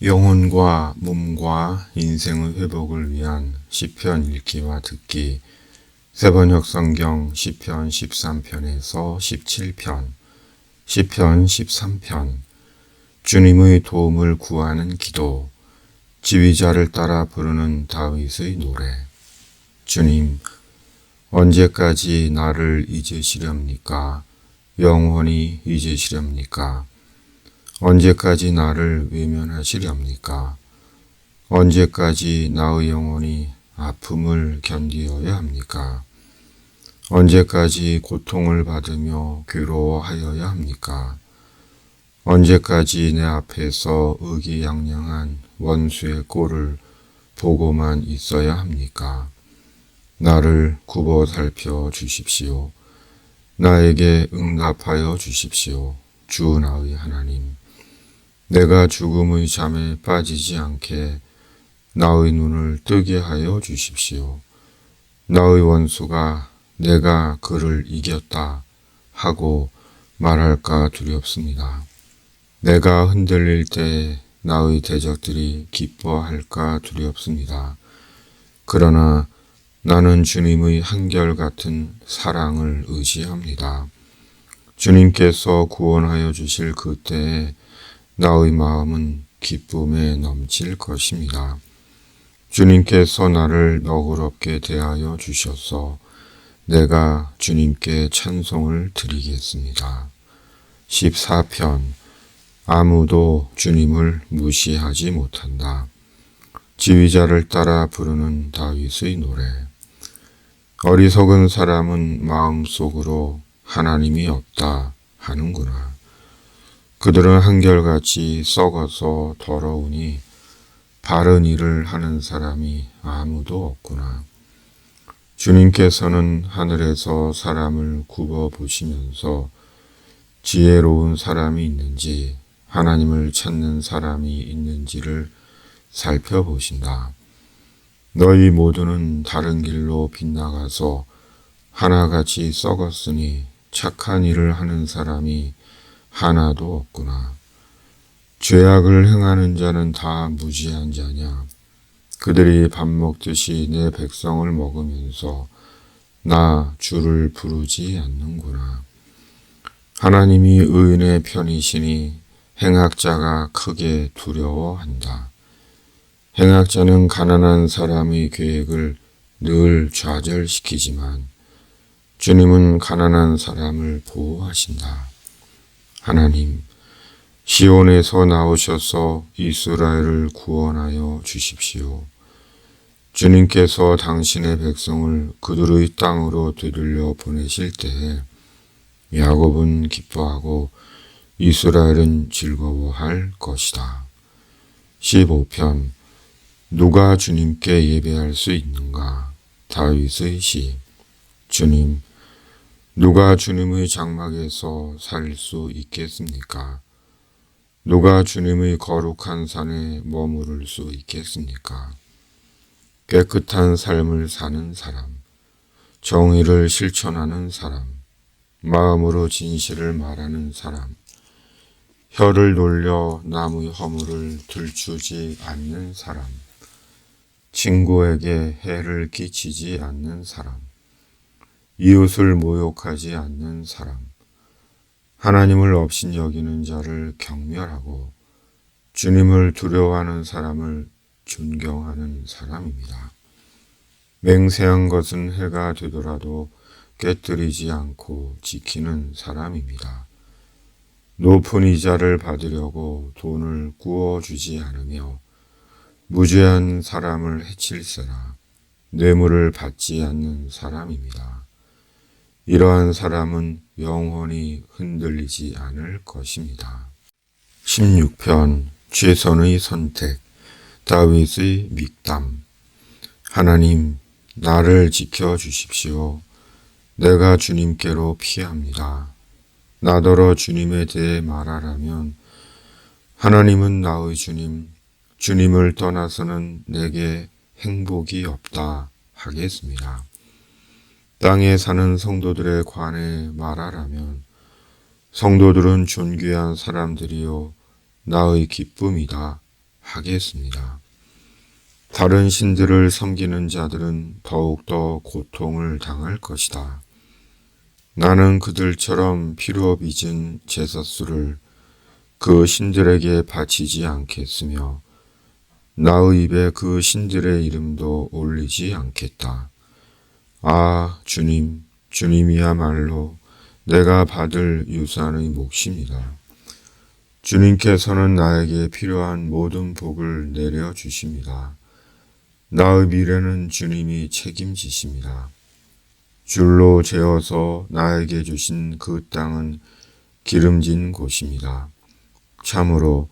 영혼과 몸과 인생의 회복을 위한 시편 읽기와 듣기. 세번역 성경 시편 13편에서 17편 시편 13편. 주님의 도움을 구하는 기도. 지휘자를 따라 부르는 다윗의 노래. 주님 언제까지 나를 잊으시렵니까? 영원히 잊으시렵니까 언제까지 나를 외면하시렵니까? 언제까지 나의 영혼이 아픔을 견디어야 합니까? 언제까지 고통을 받으며 괴로워하여야 합니까? 언제까지 내 앞에서 의기양양한 원수의 꼴을 보고만 있어야 합니까? 나를 굽어 살펴 주십시오. 나에게 응답하여 주십시오. 주 나의 하나님. 내가 죽음의 잠에 빠지지 않게 나의 눈을 뜨게 하여 주십시오. 나의 원수가 내가 그를 이겼다 하고 말할까 두렵습니다. 내가 흔들릴 때 나의 대적들이 기뻐할까 두렵습니다. 그러나 나는 주님의 한결같은 사랑을 의지합니다. 주님께서 구원하여 주실 그때에 나의 마음은 기쁨에 넘칠 것입니다. 주님께서 나를 너그럽게 대하여 주셔서 내가 주님께 찬송을 드리겠습니다. 14편 아무도 주님을 무시하지 못한다. 지휘자를 따라 부르는 다윗의 노래. 어리석은 사람은 마음속으로 하나님이 없다 하는구나. 그들은 한결같이 썩어서 더러우니 바른 일을 하는 사람이 아무도 없구나. 주님께서는 하늘에서 사람을 굽어 보시면서 지혜로운 사람이 있는지 하나님을 찾는 사람이 있는지를 살펴보신다. 너희 모두는 다른 길로 빗나가서 하나같이 썩었으니 착한 일을 하는 사람이 하나도 없구나. 죄악을 행하는 자는 다 무지한 자냐. 그들이 밥 먹듯이 내 백성을 먹으면서 나 주를 부르지 않는구나. 하나님이 의인의 편이시니 행악자가 크게 두려워한다. 행악자는 가난한 사람의 계획을 늘 좌절시키지만 주님은 가난한 사람을 보호하신다. 하나님, 시온에서 나오셔서 이스라엘을 구원하여 주십시오. 주님께서 당신의 백성을 그들의 땅으로 되돌려 보내실 때에 야곱은 기뻐하고 이스라엘은 즐거워할 것이다. 15편 누가 주님께 예배할 수 있는가? 다윗의 시 주님 누가 주님의 장막에서 살 수 있겠습니까? 누가 주님의 거룩한 산에 머무를 수 있겠습니까? 깨끗한 삶을 사는 사람, 정의를 실천하는 사람, 마음으로 진실을 말하는 사람, 혀를 놀려 남의 허물을 들추지 않는 사람, 친구에게 해를 끼치지 않는 사람, 이웃을 모욕하지 않는 사람, 하나님을 없인 여기는 자를 경멸하고 주님을 두려워하는 사람을 존경하는 사람입니다. 맹세한 것은 해가 되더라도 깨뜨리지 않고 지키는 사람입니다. 높은 이자를 받으려고 돈을 구워주지 않으며 무죄한 사람을 해칠세라 뇌물을 받지 않는 사람입니다. 이러한 사람은 영원히 흔들리지 않을 것입니다. 16편 최선의 선택 다윗의 믹담 하나님 나를 지켜 주십시오. 내가 주님께로 피합니다. 나더러 주님에 대해 말하라면 하나님은 나의 주님, 주님을 떠나서는 내게 행복이 없다 하겠습니다. 땅에 사는 성도들에 관해 말하라면 성도들은 존귀한 사람들이요 나의 기쁨이다 하겠습니다. 다른 신들을 섬기는 자들은 더욱더 고통을 당할 것이다. 나는 그들처럼 피로 빚은 제사수를 그 신들에게 바치지 않겠으며 나의 입에 그 신들의 이름도 올리지 않겠다. 아, 주님, 주님이야말로 내가 받을 유산의 몫입니다. 주님께서는 나에게 필요한 모든 복을 내려 주십니다. 나의 미래는 주님이 책임지십니다. 줄로 재어서 나에게 주신 그 땅은 기름진 곳입니다. 참으로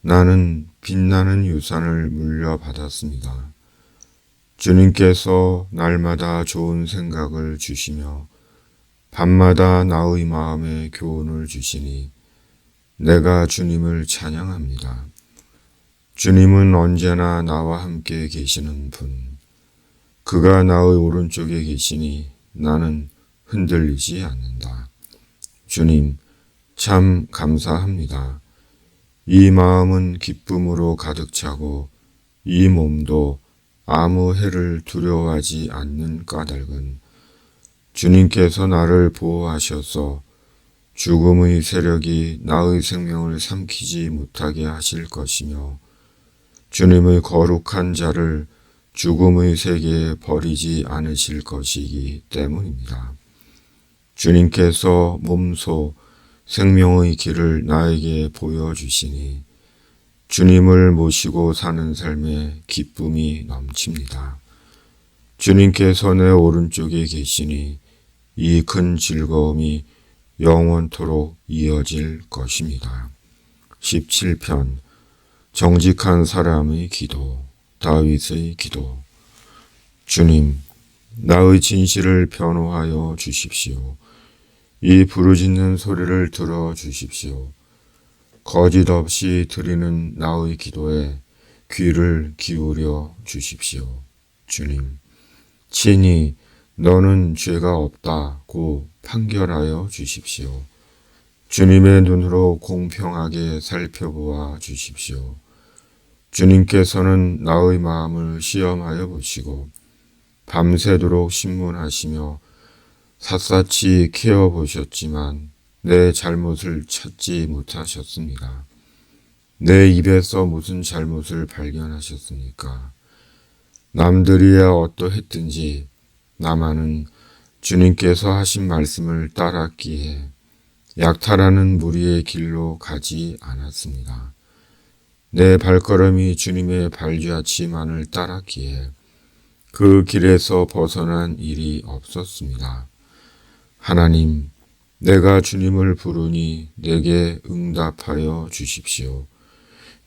나는 빛나는 유산을 물려받았습니다. 주님께서 날마다 좋은 생각을 주시며 밤마다 나의 마음에 교훈을 주시니 내가 주님을 찬양합니다. 주님은 언제나 나와 함께 계시는 분. 그가 나의 오른쪽에 계시니 나는 흔들리지 않는다. 주님, 참 감사합니다. 이 마음은 기쁨으로 가득 차고 이 몸도 아무 해를 두려워하지 않는 까닭은 주님께서 나를 보호하셔서 죽음의 세력이 나의 생명을 삼키지 못하게 하실 것이며 주님의 거룩한 자를 죽음의 세계에 버리지 않으실 것이기 때문입니다. 주님께서 몸소 생명의 길을 나에게 보여주시니 주님을 모시고 사는 삶에 기쁨이 넘칩니다. 주님께서 내 오른쪽에 계시니 이 큰 즐거움이 영원토록 이어질 것입니다. 17편 정직한 사람의 기도 다윗의 기도 주님 나의 진실을 변호하여 주십시오. 이 부르짖는 소리를 들어 주십시오. 거짓 없이 드리는 나의 기도에 귀를 기울여 주십시오. 주님, 친히 너는 죄가 없다고 판결하여 주십시오. 주님의 눈으로 공평하게 살펴보아 주십시오. 주님께서는 나의 마음을 시험하여 보시고 밤새도록 신문하시며 샅샅이 키워 보셨지만 내 잘못을 찾지 못하셨습니다. 내 입에서 무슨 잘못을 발견하셨습니까? 남들이야 어떠했든지 나만은 주님께서 하신 말씀을 따랐기에 약탈하는 무리의 길로 가지 않았습니다. 내 발걸음이 주님의 발자취만을 따랐기에 그 길에서 벗어난 일이 없었습니다. 하나님, 내가 주님을 부르니 내게 응답하여 주십시오.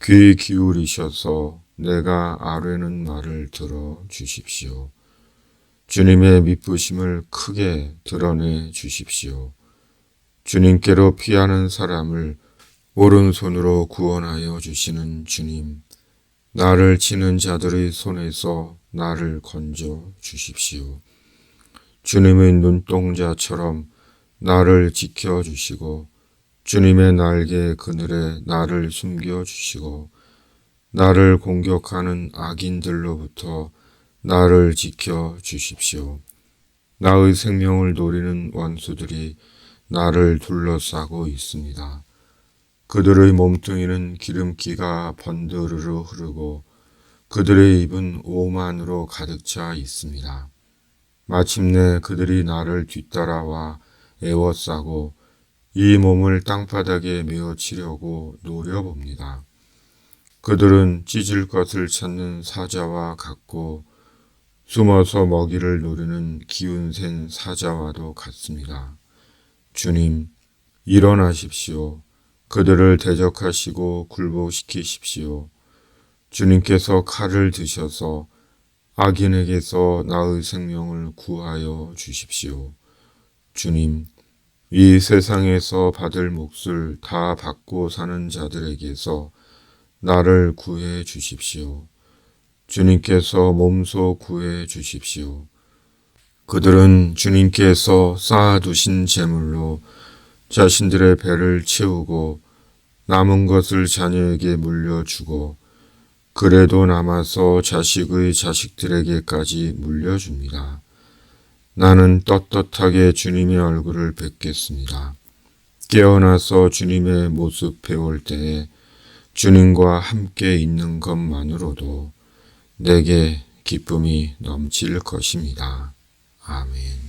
귀 기울이셔서 내가 아뢰는 말을 들어 주십시오. 주님의 미쁘심을 크게 드러내 주십시오. 주님께로 피하는 사람을 오른손으로 구원하여 주시는 주님, 나를 치는 자들의 손에서 나를 건져 주십시오. 주님의 눈동자처럼 나를 지켜 주시고 주님의 날개 그늘에 나를 숨겨 주시고 나를 공격하는 악인들로부터 나를 지켜 주십시오. 나의 생명을 노리는 원수들이 나를 둘러싸고 있습니다. 그들의 몸뚱이는 기름기가 번드르르 흐르고 그들의 입은 오만으로 가득 차 있습니다. 마침내 그들이 나를 뒤따라와 애워싸고 이 몸을 땅바닥에 메어 치려고 노려봅니다. 그들은 찢을 것을 찾는 사자와 같고 숨어서 먹이를 노리는 기운센 사자와도 같습니다. 주님, 일어나십시오. 그들을 대적하시고 굴복시키십시오. 주님께서 칼을 드셔서 악인에게서 나의 생명을 구하여 주십시오. 주님, 이 세상에서 받을 몫을 다 받고 사는 자들에게서 나를 구해 주십시오. 주님께서 몸소 구해 주십시오. 그들은 주님께서 쌓아두신 재물로 자신들의 배를 채우고 남은 것을 자녀에게 물려주고 그래도 남아서 자식의 자식들에게까지 물려줍니다. 나는 떳떳하게 주님의 얼굴을 뵙겠습니다. 깨어나서 주님의 모습 배울 때에 주님과 함께 있는 것만으로도 내게 기쁨이 넘칠 것입니다. 아멘.